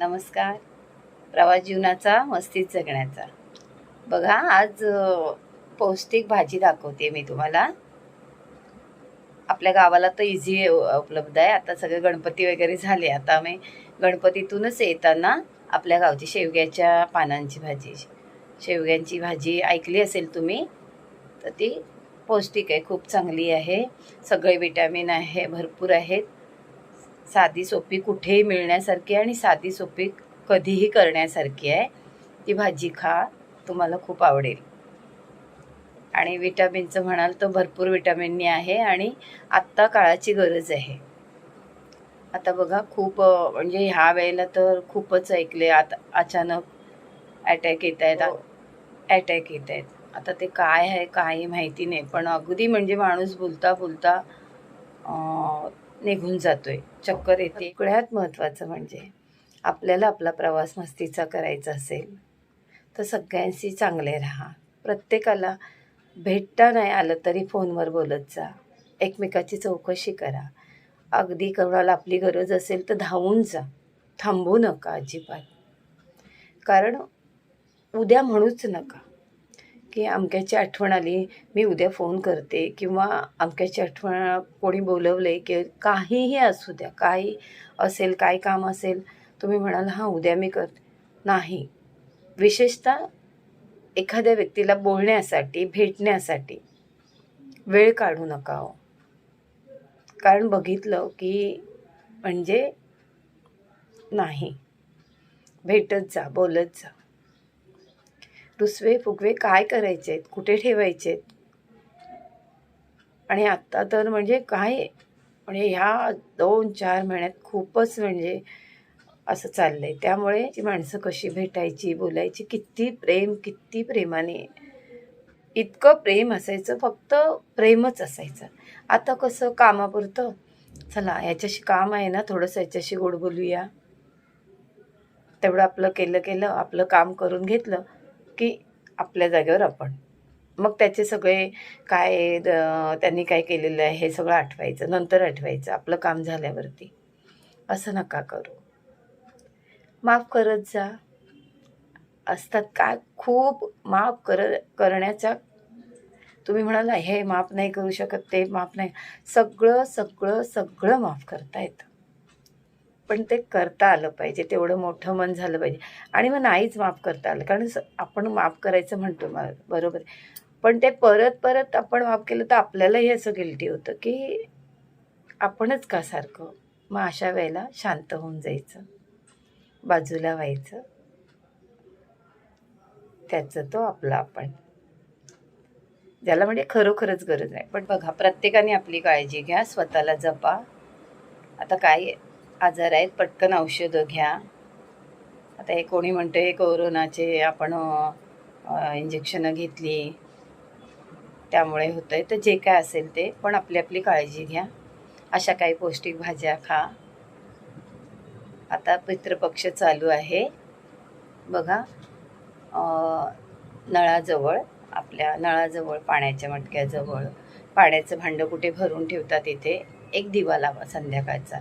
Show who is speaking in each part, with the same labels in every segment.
Speaker 1: नमस्कार. प्रवास जीवनाचा मस्तीत जगण्याचा. बघा आज पौष्टिक भाजी दाखवते मी तुम्हाला. आपल्या गावाला तर इझी उपलब्ध आहे. आता सगळे गणपती वगैरे झाले. आता आम्ही गणपतीतूनच येताना आपल्या गावची शेवग्याच्या पानांची भाजी शेवग्यांची भाजी ऐकली असेल तुम्ही तर ती पौष्टिक आहे. खूप चांगली आहे. सगळे विटॅमिन आहे भरपूर आहेत. साधी सोपी कुठेही मिळण्यासारखी आहे आणि साधी सोपी कधीही करण्यासारखी आहे. ती भाजी खा तुम्हाला खूप आवडेल. आणि विटॅमिनचं म्हणाल तर भरपूर विटॅमिननी आहे आणि आत्ता काळाची गरज आहे. आता बघा खूप म्हणजे ह्या वेळेला तर खूपच ऐकले आता अचानक अटॅक येत आहेत. अटॅक येत आहेत. आता ते काय आहे काही माहिती नाही. पण अगदी म्हणजे माणूस बोलता बोलता निघून जातोय. चक्कर येते. सगळ्यात महत्त्वाचं म्हणजे आपल्याला आपला प्रवास मस्तीचा करायचा असेल तर सगळ्यांशी चांगले राहा. प्रत्येकाला भेटता नाही आलं तरी फोनवर बोलत जा. एकमेकाची चौकशी करा. अगदी कोणाला आपली गरज असेल तर धावून जा. थांबू नका अजिबात. कारण उद्या म्हणूच नका. की अमक्याची आठवण आली मी उद्या फोन करते किंवा अमक्याची आठवण कोणी बोलवले की काहीही असू द्या काही असेल काय काम असेल तुम्ही म्हणाल हां उद्या मी करते नाही. विशेषतः एखाद्या व्यक्तीला बोलण्यासाठी भेटण्यासाठी वेळ काढू नका हो. कारण बघितलं की म्हणजे नाही. भेटत जा बोलत जा. रुसवे फुगवे काय करायचे आहेत कुठे ठेवायचे आहेत आणि आत्ता तर म्हणजे काय? म्हणजे ह्या दोन चार महिन्यात खूपच म्हणजे असं चाललं आहे त्यामुळे ती माणसं कशी भेटायची बोलायची किती प्रेम किती प्रेमाने. इतकं प्रेम असायचं फक्त प्रेमच असायचं. आता कसं कामापुरतं? चला याच्याशी काम आहे ना थोडंसं याच्याशी गोड बोलूया. तेवढं आपलं केलं केलं आपलं काम करून घेतलं. की आपल्या जागेवर आपण. मग त्याचे सगळे काय द- त्यांनी काय केलेलं आहे हे सगळं आठवायचं नंतर आठवायचं आपलं काम झाल्यावरती. असं नका करू. माफ करत जा. असतात काय खूप माफ कर करण्याच्या तुम्ही म्हणाला हे माफ नाही करू शकत ते माफ नाही. सगळं सगळं सगळं माफ करता येतं. पण ते करता आलं पाहिजे तेवढं मोठं मन झालं पाहिजे. आणि मग नाहीच माफ करता आलं कारण स- आपण माफ करायचं म्हणतो मला बरोबर. आहे. पण ते परत परत आपण माफ केलं तर आपल्यालाही असं गिल्टी होतं की आपणच का सारखं? मग अशा वेळेला शांत होऊन जायचं. बाजूला व्हायचं. त्याचं तो आपला आपण. ज्याला म्हणजे खरोखरच गरज नाही. पण बघा प्रत्येकाने आपली काळजी घ्या स्वतःला जपा. आता काय आजार आहेत पटकन औषधं घ्या. आता हे कोणी म्हणते कोरोनाचे आपण इंजेक्शनं घेतली. त्यामुळे होतं आहे तर जे काय असेल ते पण आपली आपली काळजी घ्या. अशा काही पौष्टिक भाज्या खा. आता पितृपक्ष चालू आहे. बघा नळाजवळ आपल्या नळाजवळ पाण्याच्या मटक्याजवळ. पाण्याचं भांडं कुठे भरून ठेवतात इथे? एक दिवा लावा संध्याकाळचा.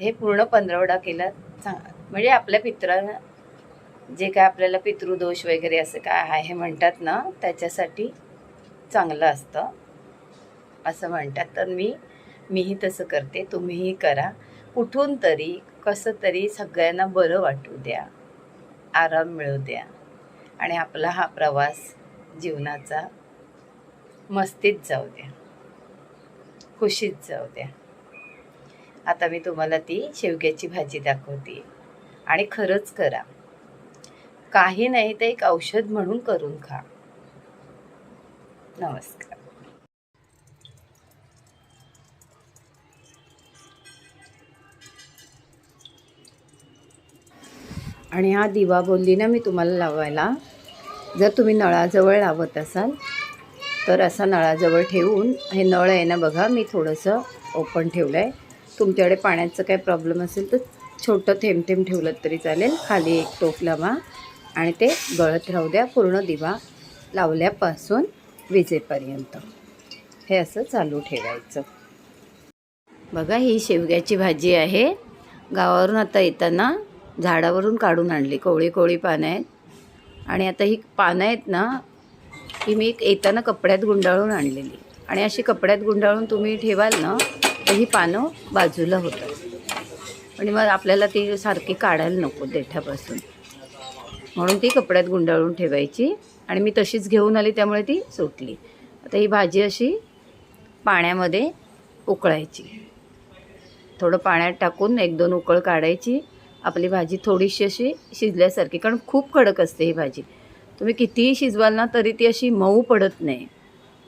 Speaker 1: हे पूर्ण पंधरवडा केला चांग म्हणजे आपल्या पित्रांना जे काय आपल्याला पितृदोष वगैरे असं काय आहे हे म्हणतात ना त्याच्यासाठी चांगलं असतं. असं म्हणतात. तर मी मीही तसं करते. तुम्हीही करा. कुठून तरी कसं तरी सगळ्यांना बरं वाटू द्या. आराम मिळू द्या. आणि आपला हा प्रवास जीवनाचा मस्तीत जाऊ द्या. खुशीत जाऊ द्या. आता मी तुम्हाला ती शेवग्याची भाजी दाखवते. आणि खरंच करा. काही नाही तर एक औषध म्हणून करून खा. नमस्कार. आणि हा दिवा बोलली ना मी तुम्हाला लावायला. जर तुम्ही नळाजवळ लावत असाल तर असा नळाजवळ ठेवून हे नळ आहे ना बघा मी थोडंसं ओपन ठेवलं आहे तुमच्याकडे पाण्याचं काही प्रॉब्लेम असेल तर छोटं थेंब थेंब ठेवलं तरी चालेल. खाली एक टोप लावा आणि ते गळत राहू द्या. पूर्ण दिवा लावल्यापासून विजेपर्यंत. हे असं चालू ठेवायचं. बघा ही शेवग्याची भाजी आहे. गावावरून आता येताना झाडावरून काढून आणली. कोवळी कोवळी पानं आहेत. आणि आता ही पानं आहेत ना ही मी एक येताना कपड्यात गुंडाळून आणलेली. आणि अशी कपड्यात गुंडाळून तुम्ही ठेवाल ना तर ही पानं बाजूला होतात. आणि मग आपल्याला ती सारखी काढायला नको देठापासून. म्हणून ती कपड्यात गुंडाळून ठेवायची आणि मी तशीच घेऊन आली त्यामुळे ती सुटली. आता ही भाजी अशी पाण्यामध्ये उकळायची. थोडं पाण्यात टाकून एक दोन उकळ काढायची. आपली भाजी थोडीशी अशी शिजल्यासारखी कारण खूप कडक असते ही भाजी. तुम्ही कितीही शिजवाल ना तरी ती अशी मऊ पडत नाही.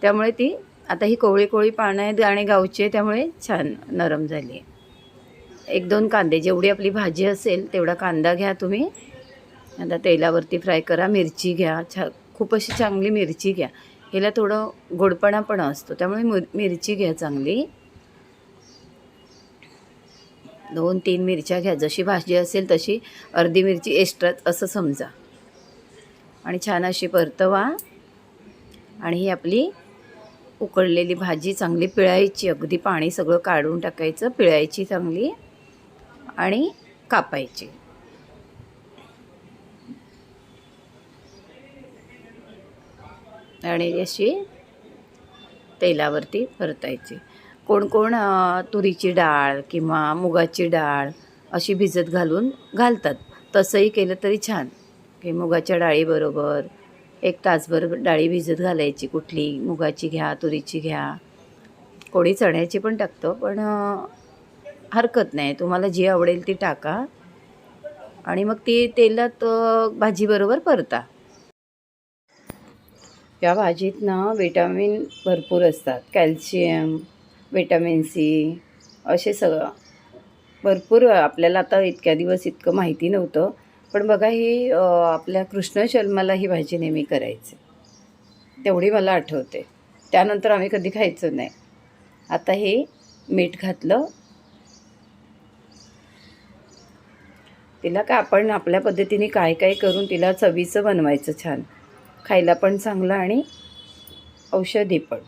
Speaker 1: त्यामुळे ती आता ही कोवळी कोवळी पानं आहेत आणि गावची आहे त्यामुळे छान नरम झाली आहे. एक दोन कांदे जेवढी आपली भाजी असेल तेवढा कांदा घ्या तुम्ही. आता तेलावरती फ्राय करा मिरची घ्या छा खूप अशी चांगली मिरची घ्या. हिला थोडं गोडपणा पण असतो त्यामुळे मिर मिरची घ्या चांगली. दोन तीन मिरच्या घ्या जशी भाजी असेल तशी अर्धी मिरची एक्स्ट्राच असं समजा. आणि छान अशी परतवा. आणि ही आपली उकळलेली भाजी चांगली पिळायची. अगदी पाणी सगळं काढून टाकायचं पिळायची चांगली आणि कापायची. आणि अशी तेलावरती परतायची. कोण कोण तुरीची डाळ किंवा मुगाची डाळ अशी भिजत घालून घालतात. तसंही केलं तरी छान. की मुगाच्या डाळीबरोबर एक तासभर डाळी भिजत घालायची कुठली मुगाची घ्या तुरीची घ्या. कोणी चण्याची पण टाकतं पण हरकत नाही. तुम्हाला जी आवडेल ती टाका. आणि मग ती तेलात भाजीबरोबर परता. या भाजीत ना विटॅमिन भरपूर असतात. कॅल्शियम विटॅमिन सी असे सगळं. भरपूर आपल्याला आता इतक्या दिवस इतकं माहिती नव्हतं. पण बघा ही आपल्या कृष्ण जन्माला ही भाजी नेहमी करायची. तेवढी मला आठवते. त्यानंतर आम्ही कधी खायचो नाही. आता हे मीठ घातलं. तिला काय आपण आपल्या पद्धतीने काय काय करून तिला चवीचं बनवायचं छान. खायला पण चांगलं आणि औषधी पण.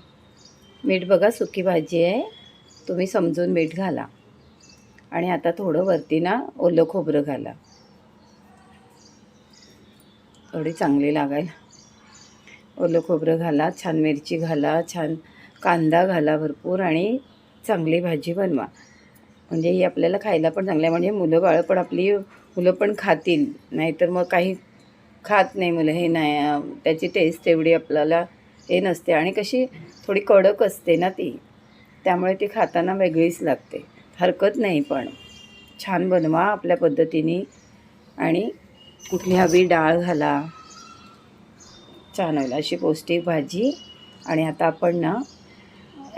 Speaker 1: मीठ बघा सुकी भाजी आहे. तुम्ही समजून मीठ घाला. आणि आता थोडं वरती ना ओलं खोबरं घाला. थोडी चांगली लागायला. ओलं खोबरं घाला छान मिरची घाला छान कांदा घाला भरपूर आणि चांगली भाजी बनवा. म्हणजे ही आपल्याला खायला पण चांगलं आहे. म्हणजे मुलं बाळं पण आपली मुलं पण खातील. नाहीतर मग काही खात नाही मुलं. हे नाही त्याची टेस्ट एवढी आपल्याला हे नसते. आणि कशी थोडी कडक असते ना ती. त्यामुळे ती खाताना वेगळीच लागते. हरकत नाही पण. छान बनवा आपल्या पद्धतीने आणि कुठली हवी डाळ घाला. छान होईल अशी पौष्टिक भाजी. आणि आता आपण ना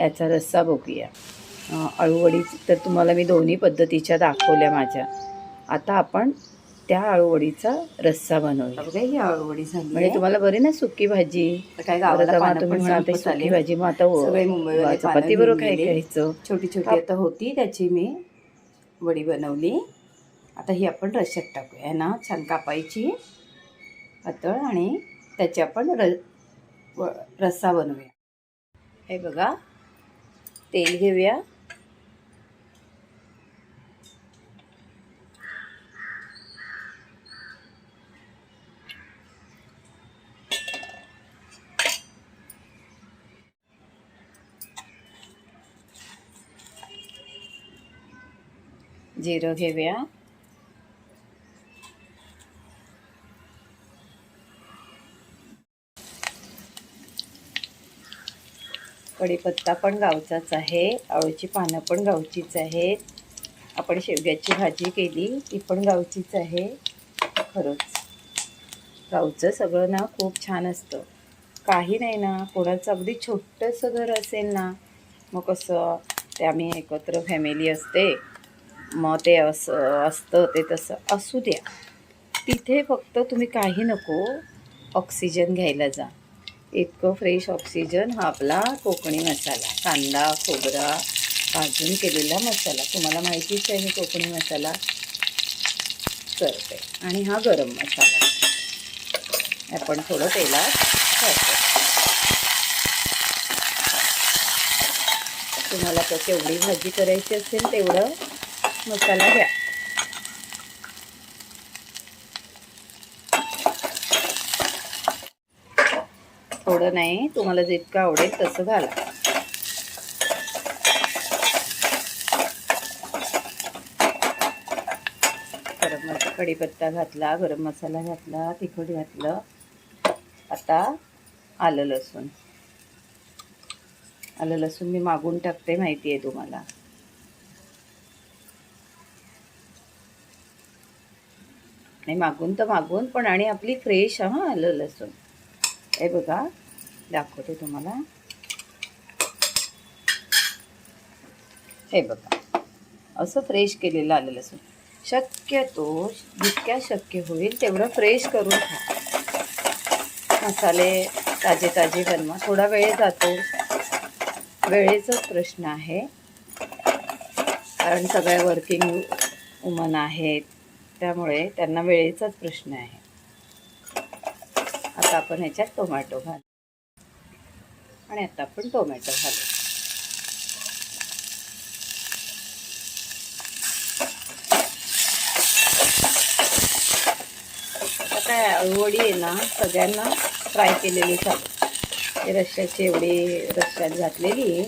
Speaker 1: याचा रस्सा बघूया. अळूवडी तर तुम्हाला मी दोन्ही पद्धतीच्या दाखवल्या माझ्या. आता आपण त्या अळूवडीचा रस्सा बनवूया.
Speaker 2: बघा ही अळूवडी झाली
Speaker 1: म्हणजे तुम्हाला बरी ना सुकी भाजी?
Speaker 2: काय
Speaker 1: तुम्ही म्हणाल सुकी. भाजी मग आता
Speaker 2: मुंबईवाले
Speaker 1: चपाती बरोबर काय. खायचं?
Speaker 2: छोटी छोटी आता होती त्याची मी वडी बनवली. आता ही आपण रश्यात टाकूया ना? छान कापायची पातळ आणि त्याची आपण र रस्सा बनवूया.
Speaker 1: हे बघा तेल घेऊया. जिरं घेऊया. कढीपत्ता पण गावचाच आहे. आवळीची पानं पण गावचीच आहेत. आपण शेवग्याची भाजी केली ती पण गावचीच आहे. खरंच. गावचं सगळं ना खूप छान असतं. काही नाही ना कोणाचं अगदी छोटंसं घर असेल ना मग कसं ते आम्ही एकत्र फॅमिली असते मग ते असं असतं ते तसं. असू द्या. तिथे फक्त तुम्ही काही नको ऑक्सिजन घ्यायला जा. इतकं फ्रेश ऑक्सिजन हा आपला कोकणी मसाला. कांदा खोबरा भाजून केलेला मसाला. तुम्हाला माहितीच आहे मी कोकणी मसाला करते. आणि हा गरम मसाला. आपण थोडं तेलात करतो तुम्हाला तर केवढी भाजी करायची असेल तेवढं मसाला घ्या. थोडं नाही तुम्हाला जितकं आवडेल तसं घाला. गरम मसाला कढीपत्ता घातला गरम मसाला घातला तिखट घातलं. आता आलं लसूण. आलं लसूण मी मागून टाकते माहिती आहे तुम्हाला. नाही मागून तर मागून पण आणि आपली फ्रेश हां आलं लसूण. हे बघा दाखवते तुम्हाला. हे बघा असं फ्रेश केलेलं आलेलं असून शक्यतो जितक्या शक्य होईल तेवढं फ्रेश करून खा. मसाले ताजे ताजे बनवा. थोडा वेळ जातो. वेळेचाच प्रश्न आहे. कारण सगळ्या वर्किंग वुमन आहेत. त्यामुळे त्यांना वेळेचाच प्रश्न आहे. आता आपण ह्याच्यात टोमॅटो घालू. आणि आता आपण टोमॅटो घालू. काय अळूवडी आहे ना सगळ्यांना फ्राय केलेली चालू. रश्याची रश्श्याची एवढी रश्श्यात घातलेली आहे.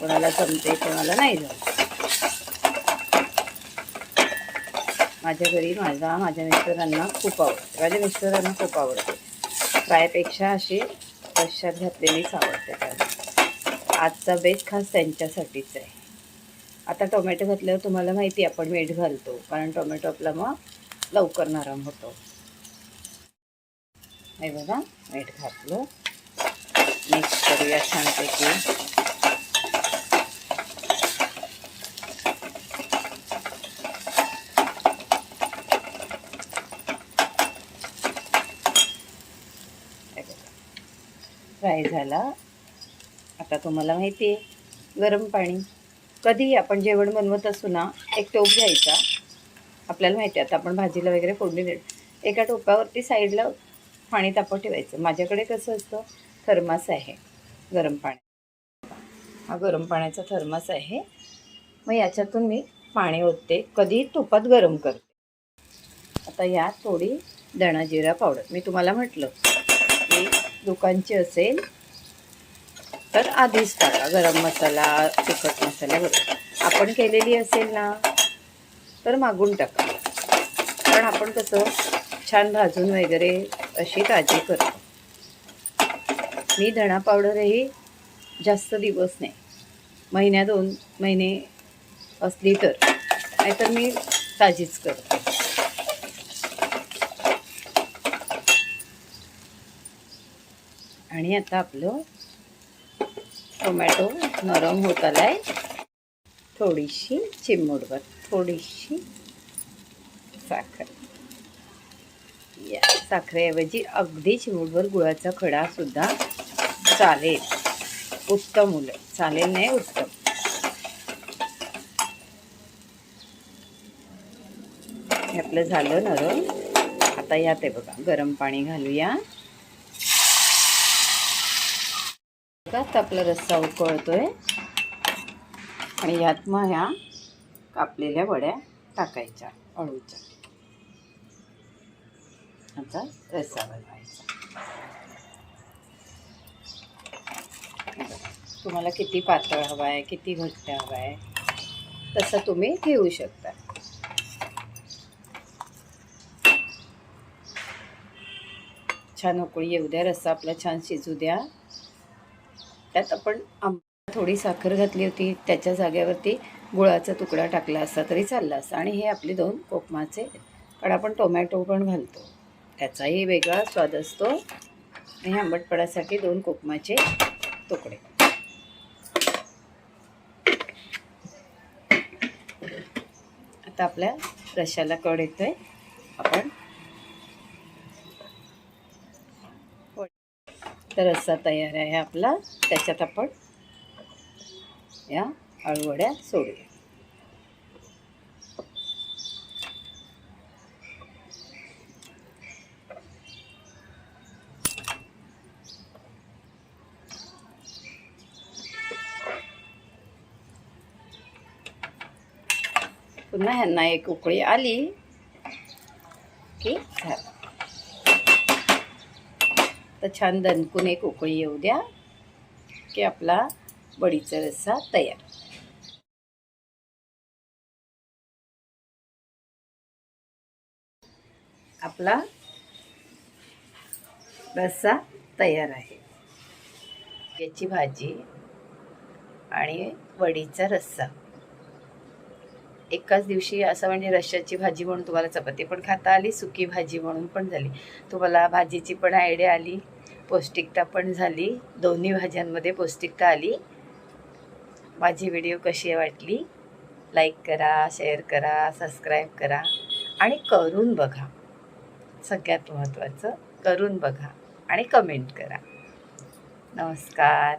Speaker 1: कोणाला जमते कोणाला नाही जमत माझ्या घरी माझा माझ्या मिस्टरांना खूप आवडते. माझ्या मिस्टरांना खूप आवडते. फ्रायपेक्षा अशी रश्श्यात घातलेलीच आवडते त्यांना आजचा बेस खास त्यांच्यासाठीच आहे. आता टोमॅटो घातल्यावर तुम्हाला माहिती आहे आपण मीठ घालतो. कारण टोमॅटो आपला मग लवकर नरम होतो. हे बघा मीठ घातलं. मिक्स करूया छानपैकी. फ्राय झाला. आता तुम्हाला माहिती आहे गरम पाणी. कधीही आपण जेवण बनवत असू ना एक टोप घ्यायचा. आपल्याला माहिती आहे आता आपण भाजीला वगैरे फोडणी देतो एका टोपावरती साईडला पाणी तापत ठेवायचं. माझ्याकडे कसं असतं थर्मास आहे गरम पाणी. हा गरम पाण्याचा थर्मास आहे. मग याच्यातून मी पाणी ओतते. कधी तुपात गरम करते. आता यात थोडी धणा जिरा पावडर. मी तुम्हाला म्हटलं की दुकानची असेल तर आधीच टाका गरम मसाला तिखट मसाला बरोबर आपण केलेली असेल ना तर मागून टाका. कारण आपण कसं छान भाजून वगैरे अशी ताजी करतो. मी धणा पावडरही जास्त दिवस नाही. महिन्या दोन महिने असली तर. नाहीतर मी ताजीच करते. आणि आता आपलं टोमॅटो नरम होत आलाय. थोडीशी चिमूटभर थोडीशी साखर. या साखरेऐवजी अगदी चिमूटभर गुळाचा खडासुद्धा चालेल. उत्तम उलट चालेल नाही उत्तम? हे आपलं झालं नरम. आता यात आहे बघा गरम पाणी घालूया. बघा आपला रस्सा उकळतोय. आणि यात मग ह्या कापलेल्या वड्या टाकायच्या अळूच्या. आता रस्सा बनवायचा. तुम्हाला किती पातळ हवा आहे किती घट्ट हवा आहे तसं तुम्ही ठेवू शकता. छान उकळी येऊ द्या रस्सा आपला छान शिजू द्या. त्यात आपण आंबा थोडी साखर घातली होती त्याच्या जाग्यावरती गुळाचा तुकडा टाकला असता तरी चालला असता. आणि हे आपले दोन कोकमाचे कारण आपण टोमॅटो पण घालतो. त्याचाही वेगळा स्वाद असतो. आणि आंबटपणासाठी दोन कोकमाचे तुकडे. आता आपल्या रशाला कड येतोय. आपण तर रस्सा तयार आहे आपला. त्याच्यात आपण या अळूवड्या सोडूया. पुन्हा ह्यांना एक उकळी आली की झालं.
Speaker 2: तर छान दणकून एक उकळी येऊ द्या की आपला वडीचा रस्सा तयार. आपला रस्सा तयार आहे.
Speaker 1: याची भाजी आणि वडीचा रस्सा. एकाच दिवशी असं म्हणजे रश्श्याची भाजी म्हणून तुम्हाला चपाती पण खाता आली सुकी भाजी म्हणून पण झाली. तुम्हाला भाजीची पण आयडिया आली. पौष्टिकता पण झाली. दोन्ही भाज्यांमध्ये पौष्टिकता आली. माझी व्हिडिओ कशी वाटली? लाईक करा शेअर करा सबस्क्राईब करा आणि करून बघा. सगळ्यात महत्त्वाचं करून बघा आणि कमेंट करा. नमस्कार.